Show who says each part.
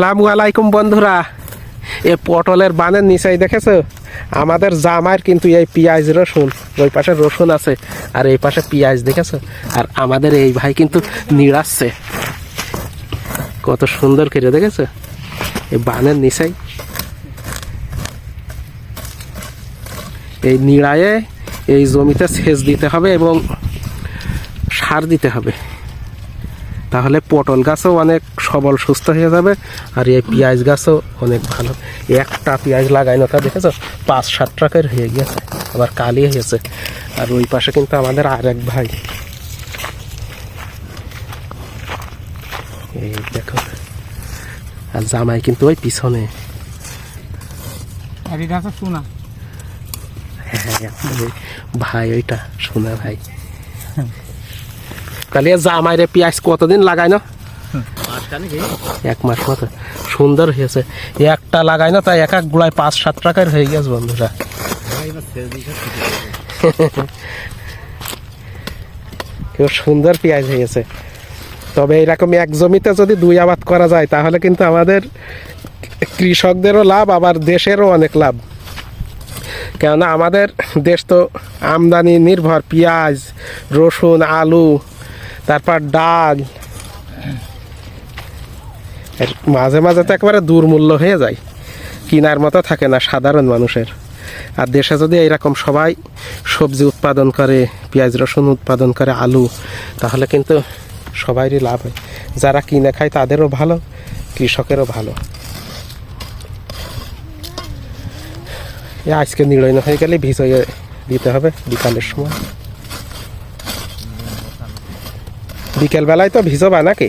Speaker 1: আসসালামু আলাইকুম বন্ধুরা। এ পটলের বানের নিচাই দেখেছ? আমাদের জামাইয়ের কিন্তু এই পেঁয়াজ রসুন, ওই পাশে রসুন আছে, আর এই পাশে পেঁয়াজ দেখেছ? আর আমাদের এই ভাই কিন্তু নিড়াচ্ছে কত সুন্দর করে, দেখেছ? এই বানের নিচাই। এই নিড়ায়ে এই জমিতে সেচ দিতে হবে এবং সার দিতে হবে। তাহলে পটল গাছও অনেক সবল সুস্থ হয়ে যাবে। আর এই পেঁয়াজ গাছও অনেক ভালো। একটা পেঁয়াজ লাগাই না তা দেখেছ? পাঁচ সাত টাকার হয়ে গেছে আবার কালি হয়েছে। আর ওই পাশে কিন্তু আমাদের আর এক ভাই। এই দেখো। আর জামাই কিন্তু ওই পিছনে।
Speaker 2: সোনা।
Speaker 1: হ্যাঁ ভাই ওইটা শোনা ভাই। কালিয়া জামাই রে পেঁয়াজ কতদিন লাগাই না? এক মাস মতো। সুন্দর হয়েছে। একটা লাগাই না তাই এক এক গুড়ায় পাঁচ সাত টাকার হয়ে গেছে বন্ধুরা। কেউ সুন্দর পেঁয়াজ হয়েছে। তবে এরকম এক জমিতে যদি দুই আবাদ করা যায় তাহলে কিন্তু আমাদের কৃষকদেরও লাভ আবার দেশেরও অনেক লাভ। কেননা আমাদের দেশ তো আমদানি নির্ভর। পেঁয়াজ রসুন আলু তারপর ডাল মাঝে মাঝে তো একেবারে দুর্মূল্য হয়ে যায়। কিনার মতো থাকে না সাধারণ মানুষের। আর দেশে যদি এইরকম সবাই সবজি উৎপাদন করে, পেঁয়াজ, রসুন উৎপাদন করে, আলু, তাহলে কিন্তু সবারই লাভ হয়। যারা কিনে খায় তাদেরও ভালো, কৃষকেরও ভালো। আজকে নিড়ই না হয়ে গেলে ভিজয়ে দিতে হবে বিকালের সময়। বিকেলবেলায় তো ভিজবা নাকি?